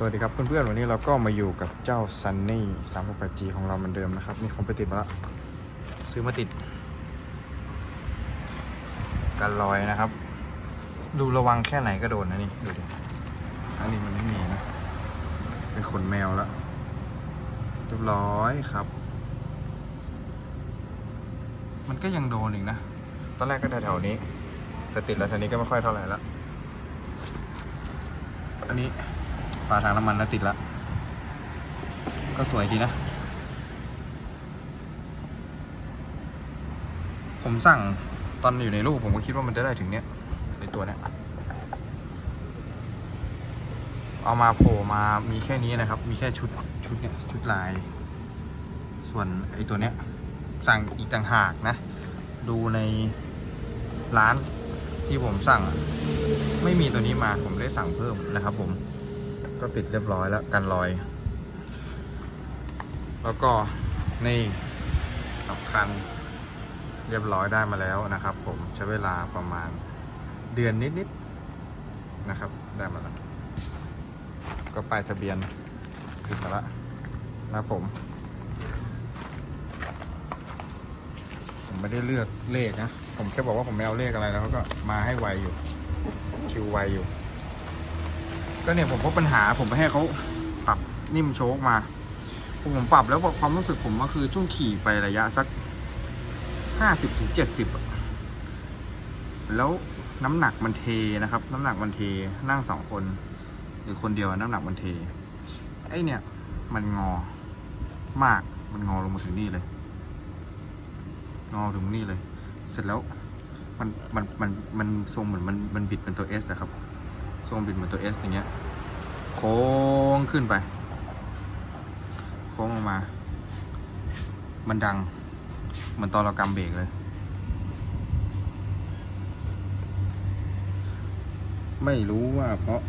สวัสดีครับเพื่อนๆวันนี้เราก็มาอยู่กับเจ้า Sunny 368G ของเราเหมือนเดิมนะครับ นี่ผมไปติดมาแล้วซื้อมาติด กันลอยนะครับ ดูระวังแค่ไหนก็โดนนะนี่ดูดิอันนี้มันไม่มีนะ เป็นขนแมวแล้วเรียบร้อยครับ มันก็ยังโดนอีกนะ ตอนแรกก็แถวๆนี้ แต่ติดแล้วทีนี้ก็ไม่ค่อยเท่าไหร่แล้วอันนี้ ฝาถังน้ำมันแล้วติดละ ก็สวยดีนะ ผมสั่งตอนอยู่ในรูปผมก็คิดว่ามันจะได้ถึงเนี้ยไอตัวเนี้ยเอามาโผล่มามีแค่นี้นะครับ มีแค่ชุดชุดเนี้ยชุดลาย ส่วนไอตัวเนี้ยสั่งอีกต่างหากนะ ดูในร้านที่ผมสั่ง ไม่มีตัวนี้มาผมได้สั่งเพิ่มนะครับผม ก็ติดเรียบร้อยแล้วกันรอย แล้วก็นี่สำคัญเรียบร้อยได้มาแล้วนะครับ ผมใช้เวลาประมาณเดือนนิดๆนะครับ ได้มาแล้ว ก็ป้ายทะเบียนติดมาแล้วนะผม ผมไม่ได้เลือกเลขนะ ผมแค่บอกว่าผมไม่เอาเลขอะไรแล้วเขาก็มาให้ไวอยู่ คิวไวอยู่ ก็เนี่ยผมพบปัญหาผมไปให้เขาปรับนิ่มโชคมาผมปรับแล้วความรู้สึกผมก็คือช่วงขี่ไประยะสักห้าสิบถึงเจ็ดสิบแล้วน้ำหนักมันเทนะครับ น้ำหนักมันเทนั่งสองคน หรือคนเดียวน้ำหนักมันเท ไอเนี่ยมันงอมากมันงอลงมาถึงนี่เลย งอถึงนี่เลย เสร็จแล้วมันมันมันมันทรงเหมือนมันมันบิดเป็นตัวเอสนะครับ ทรงบิดเหมือนตัวเอสอย่างเงี้ย โค้งขึ้นไป โค้งลงมา มันดัง เหมือนตอนเรากำเบรกเลย ไม่รู้ว่าเพราะ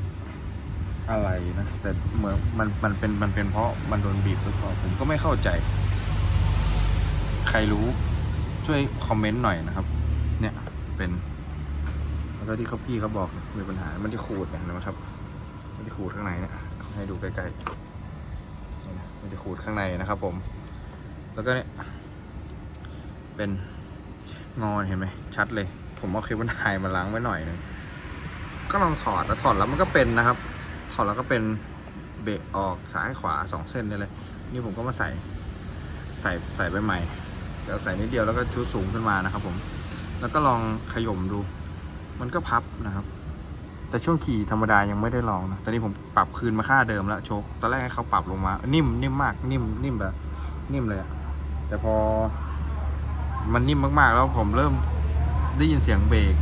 อะไรนะ แต่เหมือนมันมันเป็นมันเป็นเพราะมันโดนบีบหรือเปล่าผมก็ไม่เข้าใจ ใครรู้ช่วยคอมเมนต์หน่อยนะครับ เนี่ยเป็น ก็ที่เขาพี่เขาบอกมีปัญหา มันจะขูดอย่างนะครับ มันจะขูดข้างในเนี่ยให้ดูใกล้ๆนี่นะมันจะขูดข้างในนะครับ ผม แล้วก็เนี่ยเป็นงอนเห็นไหมชัดเลย ผมเอาเคเบิลไฮมาล้างไว้หน่อยหนึงก็ลองถอดแล้วถอดแล้วมันก็เป็นนะครับ ถอดแล้วก็เป็นเบรกออกซ้ายขวาสองเส้นนี่เลยนี่ผมก็มาใส่ ใส่ใส่ไปใหม่เดี๋ยวใส่นิดเดียวแล้วก็ชุดสูงขึ้นมานะครับ ผม แล้วก็ลองขย่มดู มันก็พับนะครับ แต่ช่วงขี่ธรรมดายังไม่ได้ลองนะตอนนี้ผมปรับคืนมาค่าเดิมแล้วโชคตอนแรกให้เขาปรับลงมา นิ่มนิ่มมากนิ่มนิ่มแบบ นิ่มเลยอะแต่พอ มันนิ่มมากๆ แล้วผมเริ่มได้ยินเสียงเบรก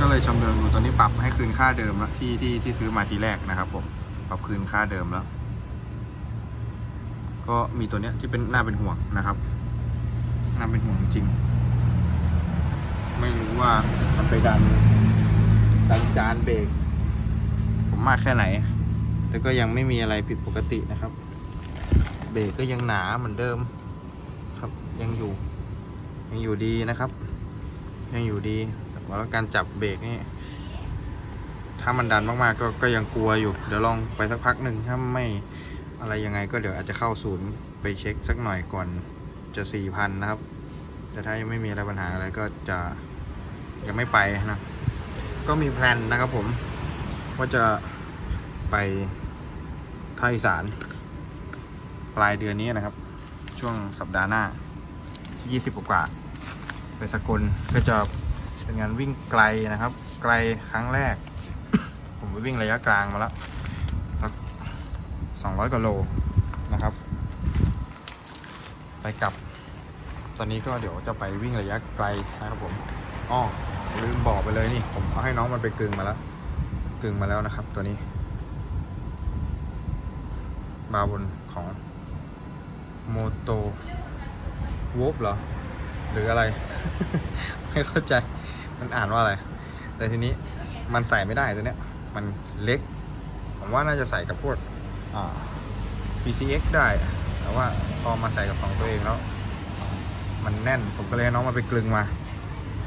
ก็เลยชำเลืองดูตอนนี้ปรับให้คืนค่าเดิมแล้วที่ที่ที่ซื้อมาทีแรกนะครับผมปรับคืนค่าเดิมแล้ว ก็มีตัวเนี้ยที่เป็นน่าเป็นห่วงนะครับน่าเป็นห่วงจริง ไม่รู้ว่ามันไปดันดันจานเบรกผมมากแค่ไหน แต่ก็ยังไม่มีอะไรผิดปกตินะครับ เบรกก็ยังหนาเหมือนเดิมครับยังอยู่ ยังอยู่ดีนะครับ ยังอยู่ดีแต่ว่าการจับเบรกนี่ถ้ามันดันมากๆก็ก็ยังกลัวอยู่ เดี๋ยวลองไปสักพักหนึ่งถ้าไม่อะไรยังไงก็เดี๋ยวอาจจะเข้าศูนย์ไปเช็คสักหน่อยก่อนจะสี่พันนะครับ แต่ถ้ายังไม่มีอะไรปัญหาอะไรก็จะ ยังไม่ไปนะ ก็มีแพลนนะครับผม ว่าจะไปภาคอีสาน ปลายเดือนนี้นะครับ ช่วงสัปดาห์หน้า 20 กว่าไปสกลก็จะเป็นงานวิ่งไกลนะครับ ไกลครั้งแรก ผมไปวิ่งระยะกลางมาแล้วสัก200กว่าโลนะครับ ไปกลับ ตอนนี้ก็เดี๋ยวจะไปวิ่งระยะไกลนะครับผม อ้อ ลืมบอกไปเลยนี่ ผมเอาให้น้องมันไปกึงมาแล้วกึงมาแล้วนะครับ ตัวนี้บาบนของโมโตวูฟเหรอ หรืออะไร ไม่เข้าใจ มันอ่านว่าอะไร แต่ทีนี้มันใส่ไม่ได้ตัวเนี้ย มันเล็ก ผมว่าน่าจะใส่กับพวกอ่า PCX ได้ แต่ว่าพอมาใส่กับของตัวเองแล้ว มันแน่น ผมก็เลยให้น้องมาไปกลึงมา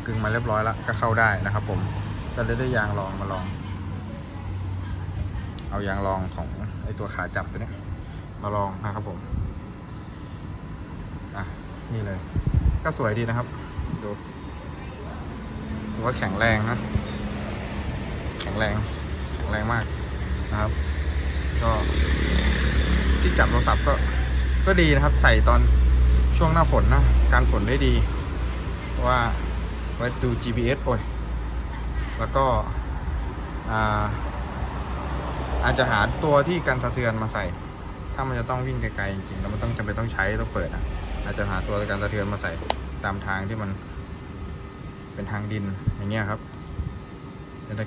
กลึงมาเรียบร้อยแล้วก็เข้าได้นะครับ ผมจะได้ได้ยางลองมาลอง เอายางรองของไอตัวขาจับตัวเนี้ยมาลองนะครับผมอะนี่เลย ก็สวยดีนะครับดูถือว่าแข็งแรงนะแข็งแรงแข็งแรงมากนะครับ ก็ที่จับโทรศัพท์ก็ก็ดีนะครับ ใส่ตอนช่วงหน้าฝนนะการฝนได้ดีว่า ไว้ดู GPS โอ้ยแล้วก็อาอาจจะหาตัวที่กันสะเทือนมาใส่ ถ้ามันจะต้องวิ่งไกลๆจริงๆแล้วมันต้องจำเป็นต้องใช้ต้องเปิดนะอาจจะหาตัวกันสะเทือนมาใส่ตามทางที่มัน เป็นทางดินอย่างเงี้ยครับจะได้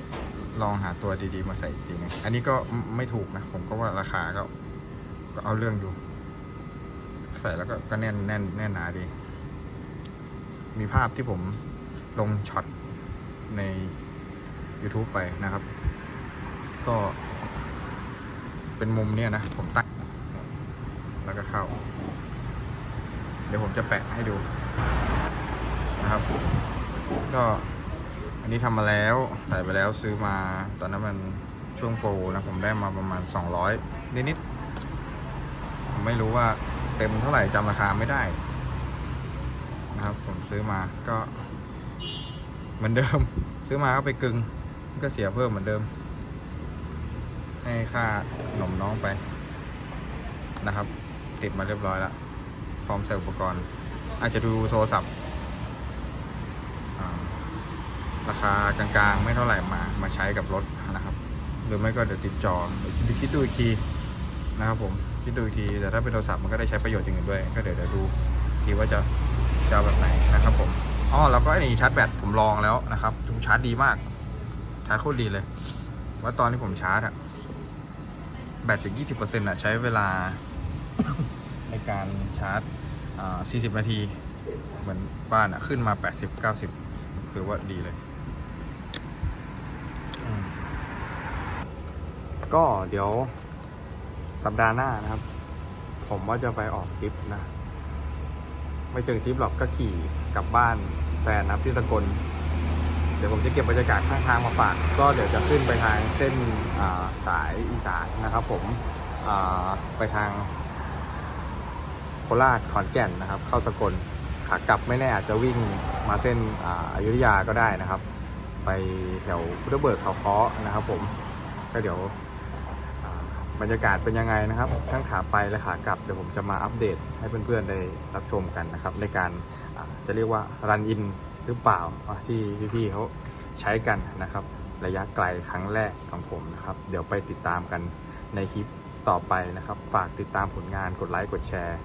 ลองหาตัวดีๆมาใส่อีกทีหนึงอันนี้ก็ไม่ไม่ถูกนะ ผมก็ว่าราคาก็ก็เอาเรื่องอยู่ใส่แล้วก็ก็แน่นแน่นแน่นหนาดี มีภาพที่ผม ลงช็อตใน YouTube ไปนะครับ ก็เป็นมุมเนี้ยนะ ผมตั้งแล้วก็เข้า เดี๋ยวผมจะแปะให้ดูนะครับ ก็อันนี้ทำมาแล้วใส่ไปแล้วซื้อมาตอนนั้นมันช่วงโปรนะผมได้มาประมาณ 200 นิดๆผมไม่รู้ว่าเต็มเท่าไหร่จำราคาไม่ได้นะครับ ผมซื้อมาก็ เหมือนเดิม ซื้อมาก็ไปกึงก็เสียเพิ่มเหมือนเดิม ให้ค่าขนมน้องไปนะครับ ติดมาเรียบร้อยแล้วพร้อมใส่อุปกรณ์ อาจจะดูโทรศัพท์ราคากลางๆ ไม่เท่าไหร่มามาใช้กับรถนะครับ หรือไม่ก็เดี๋ยวติดจอคิดดูอีกทีนะครับผมคิดดูอีกทีแต่ถ้าเป็นโทรศัพท์มันก็ได้ใช้ประโยชน์อย่างอื่นด้วย ก็เดี๋ยวเดี๋ยวดูทีว่าจะ จะแบบไหนนะครับผมอ๋อแล้วก็ไอ้นี่ชาร์จแบตผมลองแล้วนะครับผมชาร์จดีมาก ชาร์จโคตรดีเลย ว่าตอนที่ผมชาร์จอะแบตจาก 20%อะใช้เวลาในการชาร์จอ่า40 นาที เหมือนบ้านอะขึ้นมา 80 90 คือว่าดีเลยก็เดี๋ยวสัปดาห์หน้านะครับ ผมว่าจะไปออกทริปนะ ไม่เชิงทริปหรอกก็ขี่กลับบ้านแฟนนะครับที่สกล เดี๋ยวผมจะเก็บบรรยากาศข้างทางมาฝาก ก็เดี๋ยวจะขึ้นไปทางเส้นาสายอีสานนะครับผมไปทางโคราชขอนแก่นนะครับ เข้าสกลขากลับไม่แน่อาจจะวิ่งมาเส้นอายุธยาก็ได้นะครับ ไปแถวพุทธเบิกเขาเคาะนะครับผมก็เดี๋ยว บรรยากาศเป็นยังไงนะครับ ทั้งขาไปและขากลับเดี๋ยวผมจะมาอัปเดตให้เพื่อนๆได้รับชมกันนะครับ ในการจะเรียกว่ารันอินหรือเปล่าที่พี่ๆเขาใช้กันนะครับ ระยะไกลครั้งแรกของผมนะครับ เดี๋ยวไปติดตามกันในคลิปต่อไปนะครับ ฝากติดตามผลงานกดไลค์กดแชร์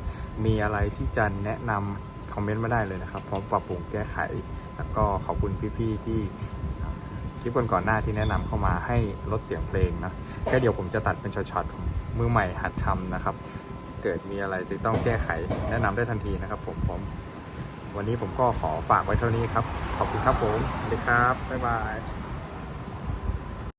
มีอะไรที่จะแนะนำคอมเมนต์มาได้เลยนะครับพร้อมปรับปรุงแก้ไข แล้วก็ขอบคุณพี่ๆที่ คลิปก่อนๆหน้าที่แนะนำเข้ามาให้ลดเสียงเพลงนะแค่เดี๋ยวผมจะตัดเป็นช็อตๆของมือใหม่หัดทำนะครับ เกิดมีอะไรจะต้องแก้ไขแนะนำได้ทันทีนะครับผมผม วันนี้ผมก็ขอฝากไว้เท่านี้ครับ ขอบคุณครับผมสวัสดีครับบ๊ายบาย